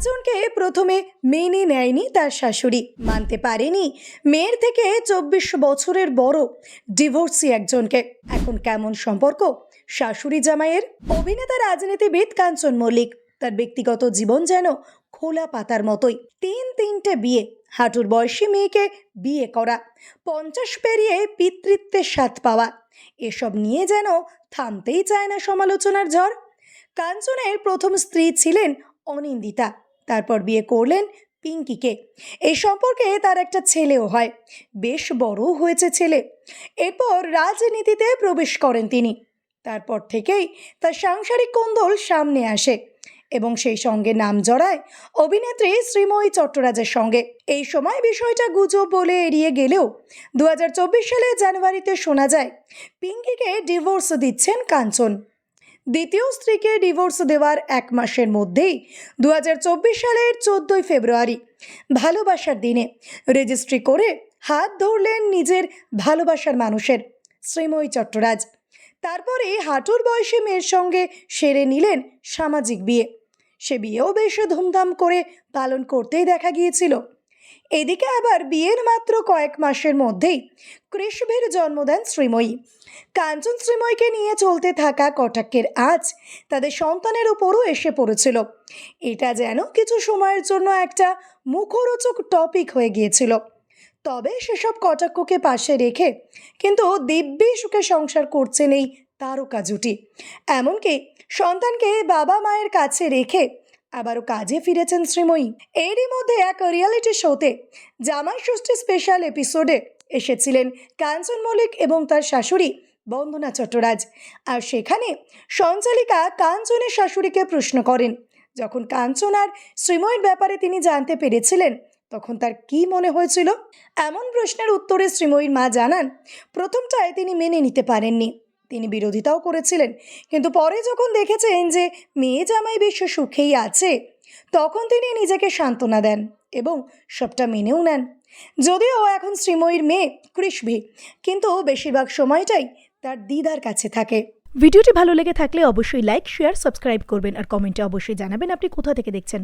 কাঞ্চনকে প্রথমে মেনে নেয়নি তার শাশুড়ি। মানতে পারেনি। মেয়ের থেকে চব্বিশ বছরের বড় ডিভোর্সি একজনকে। এখন কেমন সম্পর্ক? শাশুড়ি জামাইয়ের? অভিনেতা রাজনীতিবিদ কাঞ্চন মল্লিক। তার ব্যক্তিগত জীবন যেন খোলা পাতার মতোই। তিন তিনটে বিয়ে। হাঁটুর বয়সী মেয়েকে বিয়ে করা। পঞ্চাশ পেরিয়ে পিতৃত্বের স্বাদ পাওয়া। এসব নিয়ে যেন থামতেই চায় না সমালোচনার ঝড়। কাঞ্চনের প্রথম স্ত্রী ছিলেন অনিন্দিতা। তারপর বিয়ে করলেন পিঙ্কিকে। এই সম্পর্কে তার একটা ছেলেও হয়। বেশ বড় হয়েছে ছেলে। এরপর রাজনীতিতে প্রবেশ করেন তিনি। তারপর থেকেই তার সাংসারিক কোন্দল সামনে আসে এবং সেই সঙ্গে নাম জড়ায় অভিনেত্রী শ্রীময়ী চট্টরাজের সঙ্গে। এই সময় বিষয়টা গুজব বলে এড়িয়ে গেলেও দু সালে জানুয়ারিতে শোনা যায়, পিঙ্কিকে ডিভোর্স দিচ্ছেন কাঞ্চন। দ্বিতীয় স্ত্রীকে ডিভোর্স দেওয়ার এক মাসের মধ্যেই দু হাজার চব্বিশ সালের চোদ্দোই ফেব্রুয়ারি, ভালোবাসার দিনে রেজিস্ট্রি করে হাত ধরলেন নিজের ভালোবাসার মানুষের শ্রীময়ী চট্টরাজ। তারপরে হাঁটুর বয়সী মেয়ের সঙ্গে সেরে নিলেন সামাজিক বিয়ে। সে বিয়েও বেশ ধুমধাম করে পালন করতেই দেখা গিয়েছিল। এদিকে আবার বিয়ের মাত্র কয়েক মাসের মধ্যেই কৃষ্ণের জন্ম দেন শ্রীময়ী। কাঞ্চন শ্রীময়ীকে নিয়ে চলতে থাকা কটাক্ষের আজ তাদের সন্তানের উপরও এসে পড়েছিল। এটা যেন কিছু সময়ের জন্য একটা মুখরোচক টপিক হয়ে গিয়েছিল। তবে সেসব কটাক্ষকে পাশে রেখে কিন্তু দিব্যি সুখে সংসার করছেন এই তারকা জুটি। এমনকি সন্তানকে বাবা মায়ের কাছে রেখে আবারও কাজে ফিরেছেন শ্রীময়ী। এরই মধ্যে এক রিয়ালিটি শোতে জামাই ষষ্ঠী স্পেশাল এপিসোডে এসেছিলেন কাঞ্চন মল্লিক এবং তার শাশুড়ি বন্দনা চট্টরাজ। আর সেখানে সঞ্চালিকা কাঞ্চনের শাশুড়িকে প্রশ্ন করেন। যখন কাঞ্চন আর শ্রীময়ীর ব্যাপারে তিনি জানতে পেরেছিলেন, তখন তার কি মনে হয়েছিল? এমন প্রশ্নের উত্তরে শ্রীময়ীর মা জানান, প্রথমটায় তিনি মেনে নিতে পারেননি। তিনি বিরোধিতাও করেছিলেন। কিন্তু পরে যখন দেখেছেন যে মেয়ে জামাই বেশ সুখেই আছে, তখন তিনি নিজেকে সান্ত্বনা দেন এবং সবটা মেনেও নেন। যদিও এখন শ্রীময়ীর মেয়ে কৃষ্ভি কিন্তু বেশিরভাগ সময়টাই তার দিদার কাছে থাকে। ভিডিওটি ভালো লেগে থাকলে অবশ্যই লাইক, শেয়ার, সাবস্ক্রাইব করবেন আর কমেন্টে অবশ্যই জানাবেন আপনি কোথা থেকে দেখছেন।